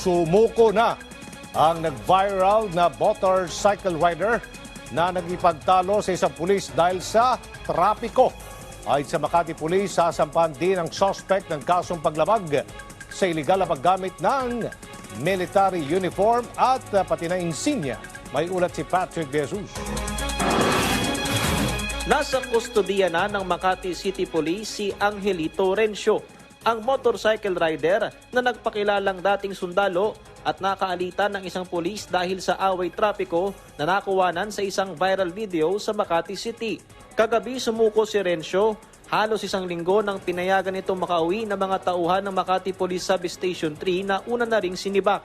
sumuko na ang nag-viral na motorcycle rider na nagipagtalo sa isang pulis dahil sa trapiko. Ayon sa Makati Police, sasampan din ang suspect ng kasong paglabag sa iligal na paggamit ng military uniform at uh, pati na insignia. May ulat si Patrick Jesus. Nasa kustodiya na ng Makati City Police si Angelito Rencio, ang motorcycle rider na nagpakilalang dating sundalo at nakaalitan ng isang pulis dahil sa away trapiko na nakuwanan sa isang viral video sa Makati City. Kagabi sumuko si Rencio, halos isang linggo nang pinayagan itong makauwi ng mga tauhan ng Makati Police Substation 3 na una na ring sinibak.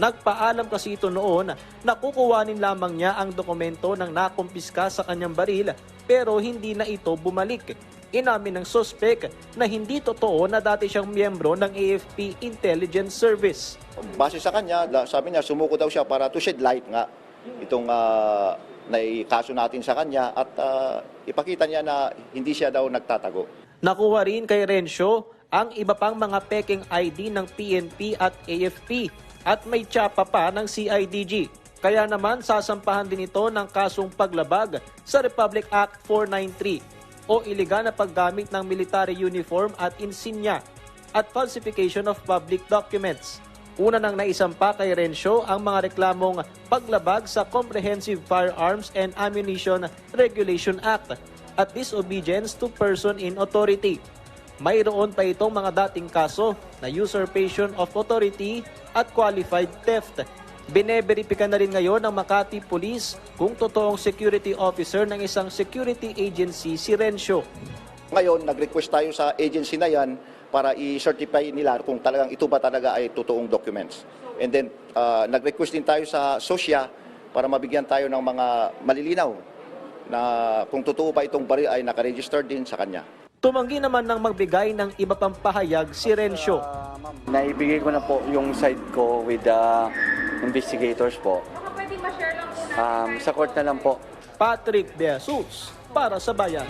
Nagpaalam kasi ito noon na kukuwanin lamang niya ang dokumento ng nakumpiska sa kanyang baril pero hindi na ito bumalik. Inamin ng sospek na hindi totoo na dati siyang miyembro ng AFP Intelligence Service. Base sa kanya, sabi niya, sumuko daw siya para to shed light nga itong uh, naikaso natin sa kanya at ah, ipakita niya na hindi siya daw nagtatago. Nakuha rin kay Rencio ang iba pang mga peking ID ng PNP at AFP at may tsapa pa ng CIDG. Kaya naman sasampahan din ito ng kasong paglabag sa Republic Act 493 o iligal na paggamit ng military uniform at insignia at falsification of public documents. Una nang naisampa kay Rencio ang mga reklamong paglabag sa Comprehensive Firearms and Ammunition Regulation Act at disobedience to person in authority. Mayroon pa itong mga dating kaso na usurpation of authority at qualified theft. Bineberipika na rin ngayon ng Makati Police kung totoong security officer ng isang security agency si Rencio. Ngayon, nag-request tayo sa agency na yan para i-certify nila kung talagang ito ba talaga ay totoong documents. And then, ah, nag-request din tayo sa SOSYA para mabigyan tayo ng mga malilinaw na kung totoo ba itong baril ay nakaregister din sa kanya. Tumanggi naman ng magbigay ng iba pang pahayag si Rencio. Naibigay ko na po yung side ko with the investigators po. Um, sa court na lang po. Patrick De Jesus para sa Bayan.